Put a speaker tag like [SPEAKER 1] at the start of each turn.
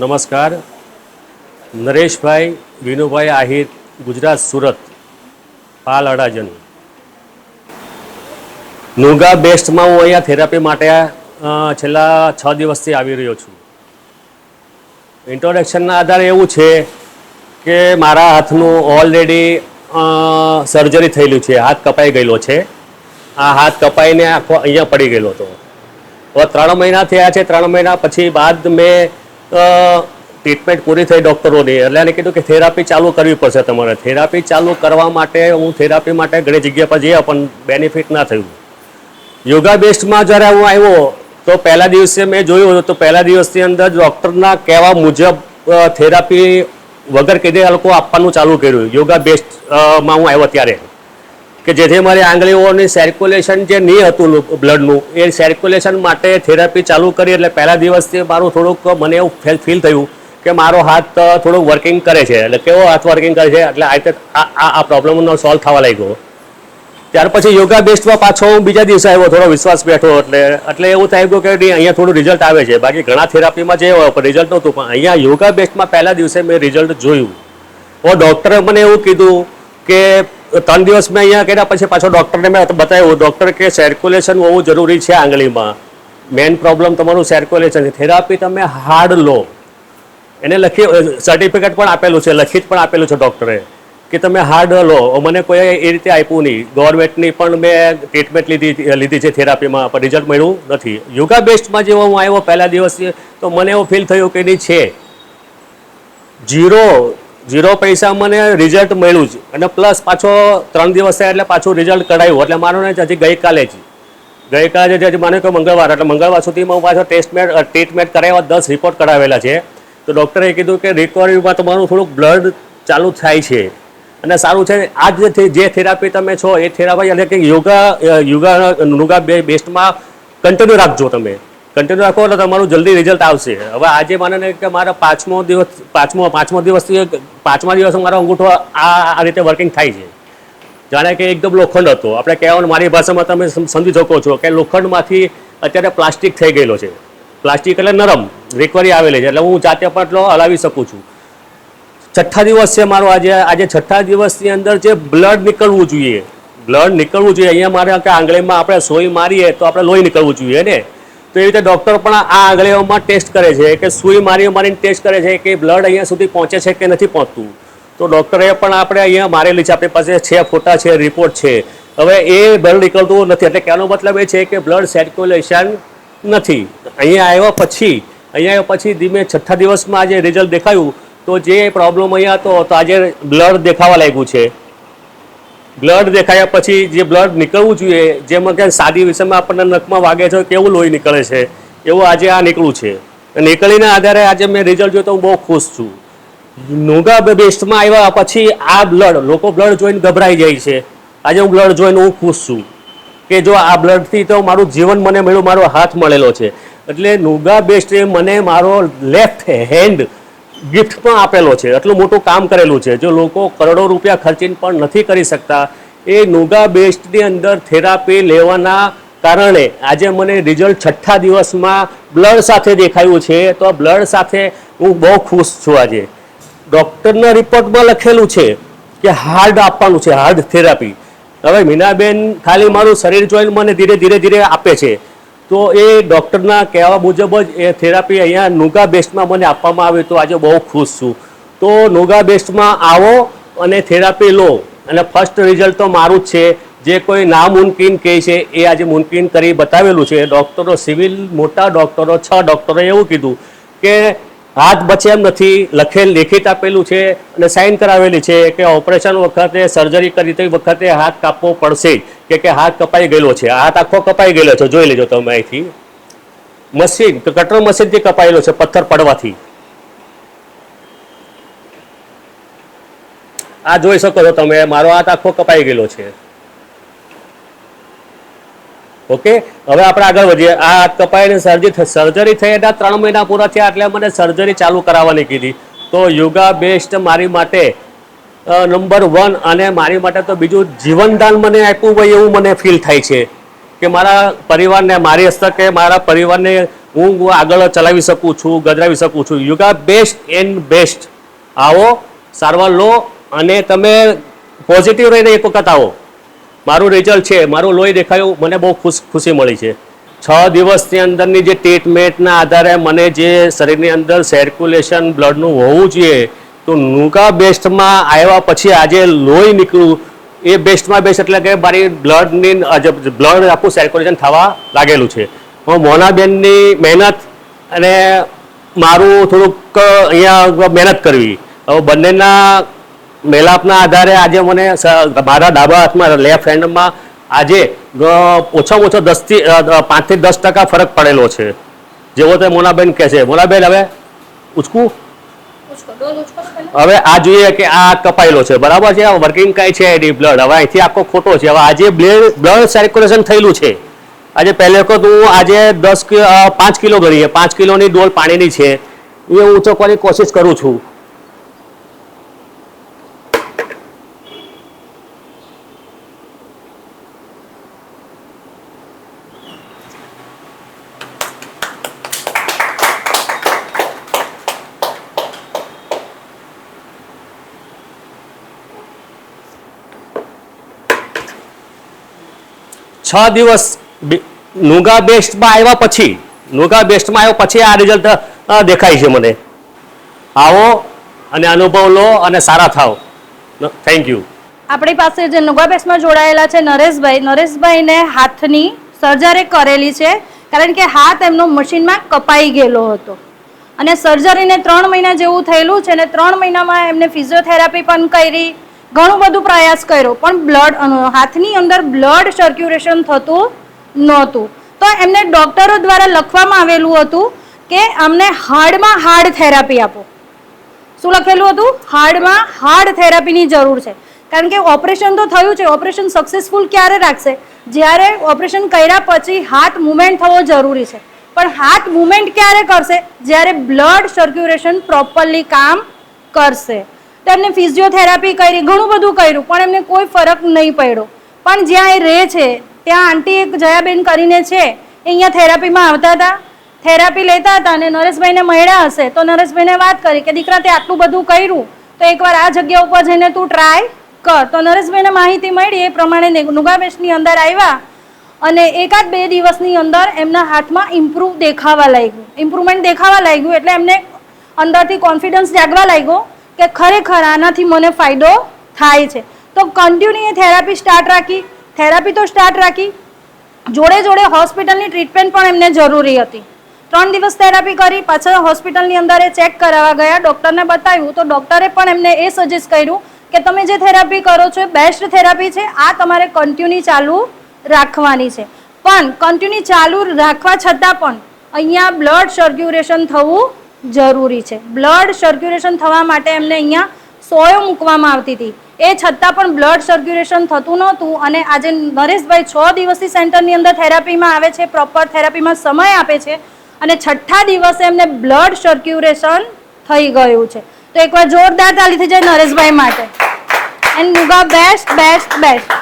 [SPEAKER 1] નમસ્કાર. નરેશભાઈ વિનુભાઈ આહિર, ગુજરાત સુરત, પાલ અડાજન નુગા બેસ્ટમાં હું અહીંયા થેરાપી માટે છેલ્લા છ દિવસથી આવી રહ્યો છું. ઇન્ટ્રોડક્શનના આધારે એવું છે કે મારા હાથનું ઓલરેડી સર્જરી થયેલું છે. હાથ કપાઈ ગયેલો છે. આ હાથ કપાઈને આખો અહીંયા પડી ગયેલો હતો. હવે ત્રણ મહિના થયા છે. ત્રણ મહિના પછી બાદ મેં ટ્રીટમેન્ટ પૂરી થઈ ડૉક્ટરોની. એટલે એને કીધું કે થેરાપી ચાલુ કરવી પડશે તમારે. થેરાપી ચાલુ કરવા માટે હું થેરાપી માટે ઘણી જગ્યા પર જઈએ પણ બેનિફિટ ના થયું. યોગા બેસ્ટમાં જ્યારે હું આવ્યો, તો પહેલા દિવસે મેં જોયું તો પહેલા દિવસની અંદર ડૉક્ટરના કહેવા મુજબ થેરાપી વગર કીધે આ લોકો આપવાનું ચાલુ કર્યું. યોગા બેસ્ટમાં હું આવ્યો ત્યારે. કે જેથી મારી આંગળીઓની સર્ક્યુલેશન જે નહીં હતું બ્લડનું એ સર્ક્યુલેશન માટે થેરાપી ચાલુ કરી એટલે પહેલા દિવસથી મારું થોડુંક મને એવું ફેલ ફીલ થયું કે મારો હાથ થોડુંક વર્કિંગ કરે છે. એટલે કેવો હાથ વર્કિંગ કરે છે? એટલે આ રીતે આ, આ- પ્રોબ્લેમનો સોલ્વ થવા લાગ્યો. ત્યાર પછી યોગા બેસ્ટમાં પાછો હું બીજા દિવસે આવ્યો, થોડો વિશ્વાસ બેઠો, એટલે એટલે એવું થઈ ગયું કે અહીંયા થોડું રિઝલ્ટ આવે છે. બાકી ઘણા થેરાપીમાં જે રિઝલ્ટ નહોતું, પણ અહીંયા યોગા બેસ્ટમાં પહેલા દિવસે મેં રિઝલ્ટ જોયું. તો ડૉક્ટરે મને એવું કીધું કે ત્રણ દિવસ મેં અહીંયા કર્યા, પછી પાછો ડૉક્ટરને મેં બતાવ્યું ડૉક્ટર કે સર્ક્યુલેશન હોવું જરૂરી છે આંગળીમાં. મેઇન પ્રોબ્લેમ તમારું સર્ક્યુલેશન છે. થેરાપી તમે હાર્ડ લો. એને લખી સર્ટિફિકેટ પણ આપેલું છે લખિત પણ આપેલું છે ડૉક્ટરે કે તમે હાર્ડ લો. મને કોઈ એ રીતે આપ્યું નહીં. ગવર્મેન્ટની પણ મેં ટ્રીટમેન્ટ લીધી લીધી છે થેરાપીમાં પણ રિઝલ્ટ મળ્યું નથી. યોગા બેસ્ટમાં જેવો હું આવ્યો પહેલા દિવસે, તો મને એવું ફીલ થયું કે નહીં, છે. જીરો જીરો પૈસા મને રિઝલ્ટ મળ્યું છે. અને પ્લસ પાછો ત્રણ દિવસ થયા એટલે પાછું રિઝલ્ટ કઢાયું. એટલે માનો ને હજી ગઈકાલે જ. ગઈકાલે જ હજી માનો કે મંગળવાર, એટલે મંગળવાર સુધીમાં હું પાછો ટેસ્ટમેન્ટ ટ્રીટમેન્ટ કરાવ્યા, દસ રિપોર્ટ કરાવેલા છે. તો ડૉક્ટરે કીધું કે રિકવરીમાં તમારું થોડુંક બ્લડ ચાલુ થાય છે. અને સારું છે, આ જે જે થેરાપી તમે છો, એ થેરાપી એટલે કે યોગા યોગા નુગા બેસ્ટમાં કન્ટિન્યુ રાખજો તમે. કન્ટિન્યુ રાખો એટલે તમારું જલ્દી રિઝલ્ટ આવશે. હવે આજે માને કે મારા પાંચમો દિવસ, પાંચમો પાંચમો દિવસથી પાંચમા દિવસે મારો અંગૂઠો આ આ રીતે વર્કિંગ થાય છે. જાણે કે એકદમ લોખંડ હતો. આપણે કહેવાનું મારી ભાષામાં તમે સમજી શકો છો કે લોખંડમાંથી અત્યારે પ્લાસ્ટિક થઈ ગયેલો છે. પ્લાસ્ટિક એટલે નરમ રિકવરી આવેલી છે. એટલે હું જાતે પણ એટલો હલાવી શકું છું. છઠ્ઠા દિવસ છે મારો આજે. આજે છઠ્ઠા દિવસની અંદર જે બ્લડ નીકળવું જોઈએ. બ્લડ નીકળવું જોઈએ. અહીંયા મારે કે આંગળીમાં આપણે સોઈ મારીએ તો આપણે લોહી નીકળવું જોઈએ ને? તો એ રીતે ડૉક્ટર પણ આ આંગળીઓમાં ટેસ્ટ કરે છે કે સુઈ મારી મારીને ટેસ્ટ કરે છે કે બ્લડ અહીંયા સુધી પહોંચે છે કે નથી પહોંચતું. તો ડૉક્ટરે પણ આપણે અહીંયા મારેલી છે, આપણી પાસે છે, ફોટા છે રિપોર્ટ છે. હવે એ બ્લડ નીકળતું નથી. એટલે કહેવાનો મતલબ એ છે કે બ્લડ સર્ક્યુલેશન નથી. અહીંયા આવ્યા પછી, અહીંયા આવ્યા પછી ધીમે છઠ્ઠા દિવસમાં આજે રિઝલ્ટ દેખાયું. તો જે પ્રોબ્લેમ અહીંયા હતો, તો આજે બ્લડ દેખાવા લાગ્યું છે. બ્લડ દેખાયા પછી જે બ્લડ નીકળવું જોઈએ, જેમાં કે સાદી વિષયમાં આપણને નખમાં વાગે છે, કેવું લોહી નીકળે છે, એવું આજે આ નીકળ્યું છે. નીકળીના આધારે આજે મેં રિઝલ્ટ જોયું તો હું બહુ ખુશ છું. નોગા બેસ્ટમાં આવ્યા પછી આ બ્લડ, લોકો બ્લડ જોઈને ગભરાઈ જાય છે. આજે હું બ્લડ જોઈને હું ખુશ છું કે જો આ બ્લડથી તો મારું જીવન મને મળ્યું, મારો હાથ મળેલો છે. એટલે નોગા બેસ્ટે મને મારો લેફ્ટ હેન્ડ ગિફ્ટ પણ આપેલો છે. એટલું મોટું કામ કરેલું છે. જો લોકો કરોડો રૂપિયા ખર્ચીને પણ નથી કરી શકતા, એ નોગા બેસ્ટની અંદર થેરાપી લેવાના કારણે આજે મને રિઝલ્ટ છઠ્ઠા દિવસમાં બ્લડ સાથે દેખાયું છે. તો બ્લડ સાથે હું બહુ ખુશ છું આજે. ડૉક્ટરના રિપોર્ટમાં લખેલું છે કે હાર્ડ આપવાનું છે, હાર્ડ થેરાપી. હવે મીનાબેન ખાલી મારું શરીર જોઈને મને ધીરે ધીરે ધીરે આપે છે. તો એ ડૉક્ટરના કહેવા મુજબ જ એ થેરાપી અહીંયા નુગા બેસ્ટમાં મને આપવામાં આવે તો આજે બહુ ખુશ છું. તો નુગા બેસ્ટમાં આવો અને થેરાપી લો. અને ફર્સ્ટ રિઝલ્ટ તો મારું જ છે. જે કોઈ નામુમકિન કહે છે, એ આજે મુમકિન કરી બતાવેલું છે. ડૉક્ટરો સિવિલ, મોટા ડૉક્ટરો, છ ડૉક્ટરોએ એવું કીધું કે હાથ બચે એમ નથી. લખેલ લેખિત આપેલું છે અને સાઇન કરાવેલી છે કે ઓપરેશન વખતે સર્જરી કરી તે વખતે હાથ કાપવો પડશે. કે કે હાથ કપાઈ ગયેલો છે. હાથ આખો કપાઈ ગયેલો છે. જોઈ લેજો તમે અહીંથી. મશીન કટર મશીનથી કપાયેલો છે પથ્થર પડવાથી. આ જોઈ શકો છો તમે. મારો હાથ આખો કપાઈ ગયેલો છે. ઓકે? હવે આપણે આગળ વધીએ. આ કપાયેલી કપાઈને સર્જી સર્જરી થઈ ત્રણ મહિના પૂરા થયા એટલે મને સર્જરી ચાલુ કરાવવાની કીધી. તો યોગા બેસ્ટ મારી માટે નંબર વન અને મારી માટે તો બીજું જીવનદાન મને આપ્યું હોય એવું મને ફીલ થાય છે. કે મારા પરિવારને, મારી હસ્તકે મારા પરિવારને હું આગળ ચલાવી શકું છું, ગજરાવી શકું છું. યોગા બેસ્ટ એન્ડ બેસ્ટ આવો, સારવાર લો અને તમે પોઝિટિવ રહીને એક વખત આવો. મારું રિઝલ્ટ છે, મારું લોહી દેખાયું, મને બહુ ખુશ, ખુશી મળી છે. છ દિવસની અંદરની જે ટ્રીટમેન્ટના આધારે મને જે શરીરની અંદર સર્ક્યુલેશન બ્લડનું હોવું જોઈએ, તો નુકા બેસ્ટમાં આવ્યા પછી આજે લોહી નીકળ્યું એ બેસ્ટમાં બેસ્ટ એટલે કે મારી બ્લડની બ્લડ આખું સર્ક્યુલેશન થવા લાગેલું છે. હું મોનાબેનની મહેનત અને મારું થોડુંક અહીંયા મહેનત કરવી. હવે બંનેના મેલાપના આધારે આજે મને મારા ડાબા હાથમાં લેફ્ટ હેન્ડમાં આજે ઓછામાં ઓછો દસથી પાંચથી દસ ટકા ફરક પડેલો છે. જેવો તે મોનાબેન કહે છે. મોનાબેન હવે ઉચકું? હવે આ જોઈએ કે આ કપાયેલો છે. બરાબર છે? વર્કિંગ કાંઈ છે એની બ્લડ હવે અહીંથી આખો ખોટો છે. હવે આજે બ્લડ બ્લડ સર્ક્યુલેશન થયેલું છે. આજે પહેલે વખત હું આજે દસ પાંચ કિલો ગણીએ પાંચ કિલોની ડોલ પાણીની છે. એ હું ઉચકવાની કોશિશ કરું છું. છ દિવસ નુગા બેસ્ટમાં આવ્યા પછી, નુગા બેસ્ટમાં આવ્યા પછી આ રિઝલ્ટ દેખાય છે મને. આવો અને અનુભવ લો અને સારા થાવ થેન્ક યુ
[SPEAKER 2] આપણી પાસે જે નુગા બેસ્ટમાં જોડાયેલા છે નરેશભાઈ, નરેશભાઈને હાથની સર્જરી કરેલી છે, કારણ કે હાથ એમનો મશીનમાં કપાઈ ગયેલો હતો. અને સર્જરીને ત્રણ મહિના જેવું થયેલું છે અને ત્રણ મહિનામાં એમને ફિઝિયોથેરાપી પણ કરી ઘણું બધું પ્રયાસ કર્યો, પણ બ્લડ હાથની અંદર બ્લડ સર્ક્યુલેશન થતું નહોતું. તો એમને ડોક્ટરો દ્વારા લખવામાં આવેલું હતું કે અમને હાર્ડમાં હાર્ડ થેરાપી આપો. શું લખેલું હતું? હાર્ડમાં હાર્ડ થેરાપીની જરૂર છે. કારણ કે ઓપરેશન તો થયું છે ઓપરેશન સક્સેસફુલ ક્યારે રાખશે? જ્યારે ઓપરેશન કર્યા પછી હાથ મુવમેન્ટ થવો જરૂરી છે. પણ હાથ મુવમેન્ટ ક્યારે કરશે? જ્યારે બ્લડ સર્ક્યુલેશન પ્રોપરલી કામ કરશે. તો એમને ફિઝિયોથેરાપી કરી, ઘણું બધું કર્યું, પણ એમને કોઈ ફરક નહીં પડ્યો. પણ જ્યાં એ રહે છે, ત્યાં આંટી એક જયાબેન કરીને છે, એ અહીંયા થેરાપીમાં આવતા હતા. થેરાપી લેતા હતા અને નરેશભાઈને મળ્યા હશે, તો નરેશભાઈને વાત કરી કે, દીકરા, તે આટલું બધું કર્યું, તો એકવાર આ જગ્યા ઉપર જઈને તું ટ્રાય કર. તો નરેશભાઈને માહિતી મળી, એ પ્રમાણે નુગાબેશની અંદર આવ્યા અને એકાદ બે દિવસની અંદર એમના હાથમાં ઇમ્પ્રૂવ દેખાવા લાગ્યું. ઇમ્પ્રુવમેન્ટ દેખાવા લાગ્યું એટલે એમને અંદરથી કોન્ફિડન્સ જાગવા લાગ્યો. કે ખરેખર આનાથી મને ફાયદો થાય છે. તો કન્ટિન્યુ થેરાપી સ્ટાર્ટ રાખી. થેરાપી તો સ્ટાર્ટ રાખી. જોડે જોડે હોસ્પિટલની ટ્રીટમેન્ટ પણ એમને જરૂરી હતી. ત્રણ દિવસ થેરાપી કરી, પાછળ હોસ્પિટલની અંદર એ ચેક કરાવવા ગયા. ડૉક્ટરને બતાવ્યું. તો ડૉક્ટરે પણ એમને એ સજેસ્ટ કર્યું કે તમે જે થેરાપી કરો છો એ બેસ્ટ થેરાપી છે. આ તમારે કન્ટિન્યુ ચાલુ રાખવાની છે. પણ કન્ટિન્યુ ચાલુ રાખવા છતાં પણ અહીંયા બ્લડ સર્ક્યુલેશન થવું જરૂરી છે. બ્લડ સર્ક્યુલેશન થવા માટે એમને અહીંયા સોયો મૂકવામાં આવતી હતી. એ છતાં પણ બ્લડ સર્ક્યુલેશન થતું નહોતું અને આજે નરેશભાઈ છ દિવસથી સેન્ટરની અંદર થેરાપીમાં આવે છે, પ્રોપર થેરાપીમાં સમય આપે છે અને છઠ્ઠા દિવસે એમને બ્લડ સર્ક્યુલેશન થઈ ગયું છે. તો એકવાર જોરદાર ચાલી થઈ જાય નરેશભાઈ માટે. એન્ડ મુગા બેસ્ટ બેસ્ટ બેસ્ટ